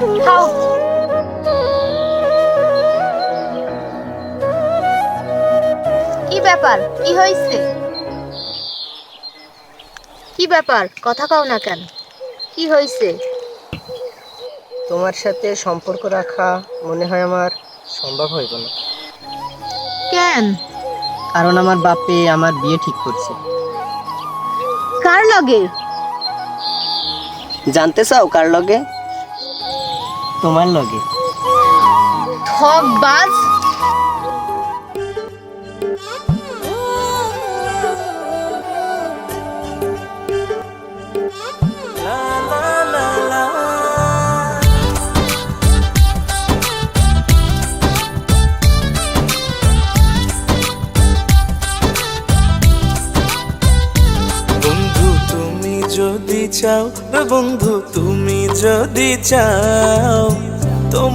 খাও। ব্যাপার? কি হয়েছে? কি ব্যাপার? কথা কও না কেন? কি হয়েছে? তোমার সাথে সম্পর্ক রাখা মনে হয় আমার সম্ভব হইব না। কেন? কারণ আমার বাপে আমার বিয়ে ঠিক করছে। কার লগে? জানতে চাও কার লগে? তোমার লগে। বন্ধু তুমি যদি চাও বন্ধু তুমি যদি চাও।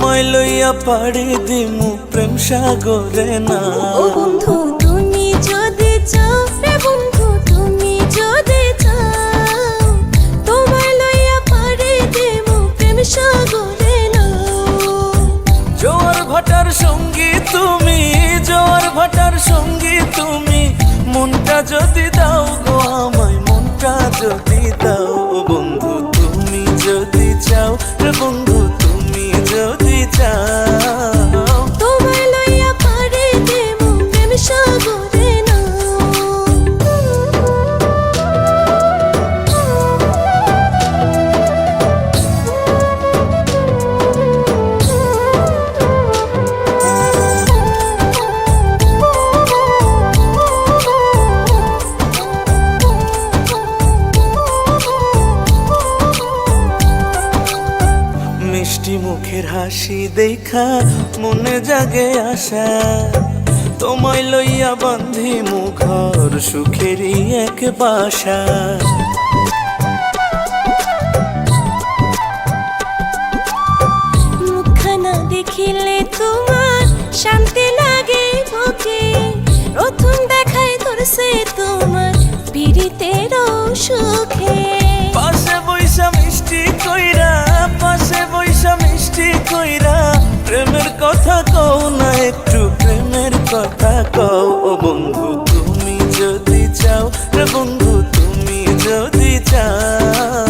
তোমায় লইয়া পাড়ি দিমু প্রেম সাগরে না। ও বন্ধু তুমি যদি চাও রে বন্ধু তুমি যদি চাও তোমায় লইয়া দেবো প্রেম সাগরে নাও জোয়ার ভাটার সঙ্গী তুমি জোয়ার ভাটার সঙ্গী তুমি মনটা যদি দাও গো আমায় মনটা যদি দাও বন্ধু তুমি যদি চাও রে বন্ধু হাসি দেখা মনে জাগে আশা। তোমায় লইয়া বান্ধি মুখর সুখেরই এক বাসা। দেখিলে না একটু প্রেমের কথা কও। ও বন্ধু, তুমি যদি চাও, রে বন্ধু, তুমি যদি চাও।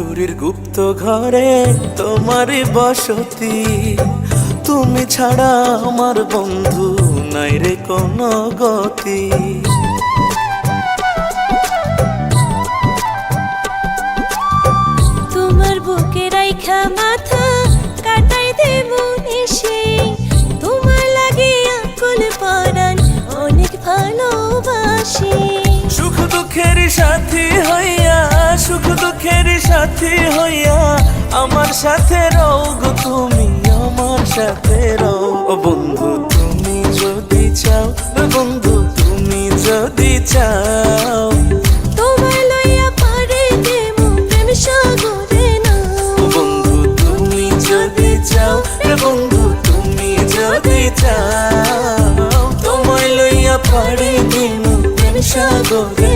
কুঠুরির গুপ্ত ঘরে তোমারই বসতি। তুমি ছাড়া আমার বন্ধু নাই রে কোনো গতি। তোমার বুকে রাইখা মাথা কাটাই দেবো এসে তোমার লাগে আকুল পরাণ অনেক ভালোবাসি। সুখ দুঃখের সাথী হইয়া সুখ দুঃখের সাথী হইয়া আমার সাথে রও গো তুমি আমার সাথে রও। ও বন্ধু তুমি যদি চাও বন্ধু তুমি যদি চাও। তোমায় লইয়া পারে দেবো প্রেম সাগরে বন্ধু তুমি যদি চাও বন্ধু তুমি যদি চাও। তোমায় লইয়া পাড়ি দিন প্রেম সাগরে